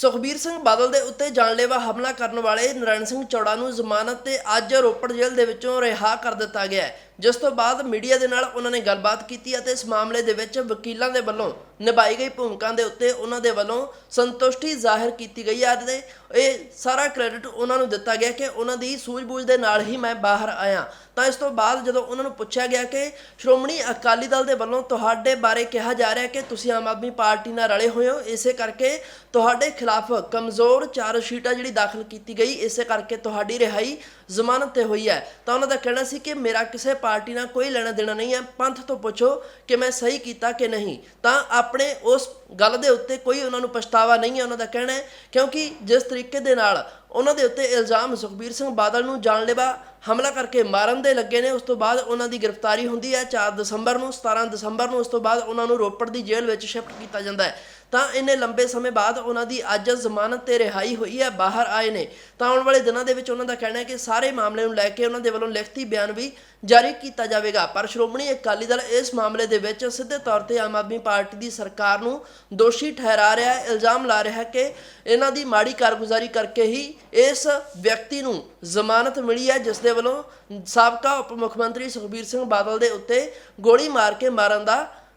ਸੁਖਬੀਰ ਸਿੰਘ ਬਾਦਲ ਦੇ ਉੱਤੇ ਜਾਨਲੇਵਾ ਹਮਲਾ ਕਰਨ ਵਾਲੇ ਨਰੈਣ ਸਿੰਘ ਚੌੜਾ ਨੂੰ ਜ਼ਮਾਨਤ ਤੇ ਅੱਜ ਰੋਪੜ ਜੇਲ੍ਹ ਦੇ ਵਿੱਚੋਂ ਰਿਹਾ ਕਰ ਦਿੱਤਾ ਗਿਆ ਹੈ। ਜਿਸ ਤੋਂ ਬਾਅਦ ਮੀਡੀਆ ਦੇ ਨਾਲ ਉਹਨਾਂ ਨੇ ਗੱਲਬਾਤ ਕੀਤੀ ਅਤੇ ਇਸ ਮਾਮਲੇ ਦੇ ਵਿੱਚ ਵਕੀਲਾਂ ਦੇ ਵੱਲੋਂ ਨਿਭਾਈ ਗਈ ਭੂਮਿਕਾ ਦੇ ਉੱਤੇ ਉਹਨਾਂ ਦੇ ਵੱਲੋਂ ਸੰਤੁਸ਼ਟੀ ਜ਼ਾਹਿਰ ਕੀਤੀ ਗਈ ਹੈ। ਅਤੇ ਇਹ ਸਾਰਾ ਕ੍ਰੈਡਿਟ ਉਹਨਾਂ ਨੂੰ ਦਿੱਤਾ ਗਿਆ ਕਿ ਉਹਨਾਂ ਦੀ ਸੂਝ-ਬੂਝ ਦੇ ਨਾਲ ਹੀ ਮੈਂ ਬਾਹਰ ਆਇਆ। ਤਾਂ ਇਸ ਤੋਂ ਬਾਅਦ ਜਦੋਂ ਉਹਨਾਂ ਨੂੰ ਪੁੱਛਿਆ ਗਿਆ ਕਿ ਸ਼੍ਰੋਮਣੀ ਅਕਾਲੀ ਦਲ ਦੇ ਵੱਲੋਂ ਤੁਹਾਡੇ ਬਾਰੇ ਕਿਹਾ ਜਾ ਰਿਹਾ ਕਿ ਤੁਸੀਂ ਆਮ ਆਦਮੀ ਪਾਰਟੀ ਨਾਲ ਰਲੇ ਹੋਏ ਹੋ, ਇਸੇ ਕਰਕੇ ਤੁਹਾਡੇ ਖਿਲਾਫ ਕਮਜ਼ੋਰ ਚਾਰਜ ਸ਼ੀਟਾਂ ਜਿਹੜੀ ਦਾਖਲ ਕੀਤੀ ਗਈ, ਇਸੇ ਕਰਕੇ ਤੁਹਾਡੀ ਰਿਹਾਈ ਜ਼ਮਾਨਤ ਤੇ ਹੋਈ ਹੈ। ਤਾਂ ਉਹਨਾਂ ਦਾ ਕਹਿਣਾ ਸੀ ਕਿ ਮੇਰਾ ਕਿਸੇ ਪਾਰਟੀ ਨਾਲ ਕੋਈ ਲੈਣਾ ਦੇਣਾ ਨਹੀਂ ਹੈ, ਪੰਥ ਤੋਂ ਪੁੱਛੋ ਕਿ ਮੈਂ ਸਹੀ ਕੀਤਾ ਕਿ ਨਹੀਂ। ਤਾਂ ਆਪਣੇ ਉਸ ਗੱਲ ਦੇ ਉੱਤੇ ਕੋਈ ਉਹਨਾਂ ਨੂੰ ਪਛਤਾਵਾ ਨਹੀਂ ਹੈ, ਉਹਨਾਂ ਦਾ ਕਹਿਣਾ ਹੈ, ਕਿਉਂਕਿ ਜਿਸ ਤਰੀਕੇ ਦੇ ਨਾਲ ਉਹਨਾਂ ਦੇ ਉੱਤੇ ਇਲਜ਼ਾਮ ਸੁਖਬੀਰ ਸਿੰਘ ਬਾਦਲ ਨੂੰ ਜਾਨਲੇਵਾ ਹਮਲਾ ਕਰਕੇ ਮਾਰਨ ਦੇ ਲੱਗੇ ਨੇ, ਉਸ ਤੋਂ ਬਾਅਦ ਉਹਨਾਂ ਦੀ ਗ੍ਰਿਫਤਾਰੀ ਹੁੰਦੀ ਹੈ 4 ਦਸੰਬਰ ਨੂੰ 17 ਦਸੰਬਰ ਨੂੰ, ਉਸ ਤੋਂ ਬਾਅਦ ਉਹਨਾਂ ਨੂੰ ਰੋਪੜ ਦੀ ਜੇਲ੍ਹ ਵਿੱਚ ਸ਼ਿਫਟ ਕੀਤਾ ਜਾਂਦਾ ਹੈ। ਤਾਂ ਇੰਨੇ ਲੰਬੇ ਸਮੇਂ ਬਾਅਦ ਉਹਨਾਂ ਦੀ ਅੱਜ ਜ਼ਮਾਨਤ ਤੇ ਰਿਹਾਈ ਹੋਈ ਹੈ, ਬਾਹਰ ਆਏ ਨੇ। ਤਾਂ ਆਉਣ ਵਾਲੇ ਦਿਨਾਂ ਦੇ ਵਿੱਚ ਉਹਨਾਂ ਦਾ ਕਹਿਣਾ ਹੈ ਕਿ ਸਾਰੇ ਮਾਮਲੇ ਨੂੰ ਲੈ ਕੇ ਉਹਨਾਂ ਦੇ ਵੱਲੋਂ ਲਿਖਤੀ ਬਿਆਨ ਵੀ ਜਾਰੀ ਕੀਤਾ ਜਾਵੇਗਾ। ਪਰ ਸ਼੍ਰੋਮਣੀ ਅਕਾਲੀ ਦਲ ਇਸ ਮਾਮਲੇ ਦੇ ਵਿੱਚ ਸਿੱਧੇ ਤੌਰ ਤੇ ਆਮ ਆਦਮੀ ਪਾਰਟੀ ਦੀ ਸਰਕਾਰ ਨੂੰ ਦੋਸ਼ੀ ਠਹਿਰਾ ਰਿਹਾ ਹੈ। ਇਲਜ਼ਾਮ ਲਾ ਰਿਹਾ ਹੈ ਕਿ ਇਹਨਾਂ ਦੀ ਮਾੜੀ ਕਾਰਗੁਜ਼ਾਰੀ ਕਰਕੇ ਹੀ ਇਸ ਵਿਅਕਤੀ ਨੂੰ ਜ਼ਮਾਨਤ ਮਿਲੀ ਹੈ, ਜਿਸ ਦੇ ਵੱਲੋਂ ਸਾਬਕਾ ਉਪ ਮੁੱਖ ਮੰਤਰੀ ਸੁਖਬੀਰ ਸਿੰਘ ਬਾਦਲ ਦੇ ਉੱਤੇ ਗੋਲੀ ਮਾਰ ਕੇ ਮਾਰਨ ਦਾ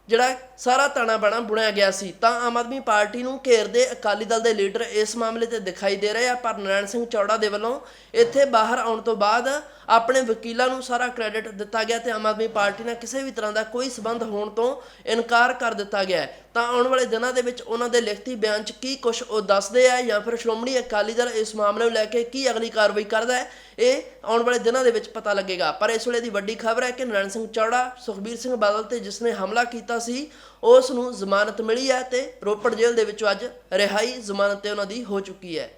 ਜਿਹੜਾ ਸਾਰਾ ਤਾਣਾ ਬਾਣਾ ਬੁਣਿਆ ਗਿਆ ਸੀ, ਤਾਂ ਆਮ ਆਦਮੀ ਪਾਰਟੀ ਨੂੰ ਘੇਰਦੇ ਅਕਾਲੀ ਦਲ ਦੇ ਲੀਡਰ ਇਸ ਮਾਮਲੇ ਤੇ ਦਿਖਾਈ ਦੇ ਰਹੇ ਆ, ਪਰ ਨਰੈਣ ਸਿੰਘ ਚੌੜਾ ਦੇ ਵੱਲੋਂ ਇੱਥੇ ਬਾਹਰ ਆਉਣ ਤੋਂ ਬਾਅਦ ਆਪਣੇ ਵਕੀਲਾਂ ਨੂੰ ਸਾਰਾ ਕ੍ਰੈਡਿਟ ਦਿੱਤਾ ਗਿਆ ਤੇ ਆਮ ਆਦਮੀ ਪਾਰਟੀ ਨਾਲ ਕਿਸੇ ਵੀ ਤਰ੍ਹਾਂ ਦਾ ਕੋਈ ਸਬੰਧ ਹੋਣ ਤੋਂ ਇਨਕਾਰ ਕਰ ਦਿੱਤਾ ਗਿਆ ਤਾਂ ਆਉਣ ਵਾਲੇ ਦਿਨਾਂ ਦੇ ਵਿੱਚ ਉਹਨਾਂ ਦੇ ਲਿਖਤੀ ਬਿਆਨ 'ਚ ਕੀ ਕੁਝ ਉਹ ਦੱਸਦੇ ਆ ਜਾਂ ਫਿਰ ਸ਼੍ਰੋਮਣੀ ਅਕਾਲੀ ਦਲ ਇਸ ਮਾਮਲੇ ਨੂੰ ਲੈ ਕੇ ਕੀ ਅਗਲੀ ਕਾਰਵਾਈ ਕਰਦਾ ਹੈ, ਇਹ ਆਉਣ ਵਾਲੇ ਦਿਨਾਂ ਦੇ ਵਿੱਚ ਪਤਾ ਲੱਗੇਗਾ। ਪਰ ਇਸ ਵੇਲੇ ਦੀ ਵੱਡੀ ਖਬਰ ਹੈ ਕਿ ਨਰੈਣ ਸਿੰਘ ਚੌੜਾ, ਸੁਖਬੀਰ ਸਿੰਘ ਬਾਦਲ ਤੇ ਜਿਸ ਨੇ ਹਮਲਾ ਕੀਤਾ ਸੀ, ਉਸ ਨੂੰ ਜ਼ਮਾਨਤ ਮਿਲੀ ਹੈ ਤੇ ਰੋਪੜ ਜੇਲ੍ਹ ਦੇ ਵਿੱਚੋਂ ਅੱਜ ਰਿਹਾਈ ਜ਼ਮਾਨਤ ਤੇ ਉਹਨਾਂ ਦੀ ਹੋ ਚੁੱਕੀ ਹੈ।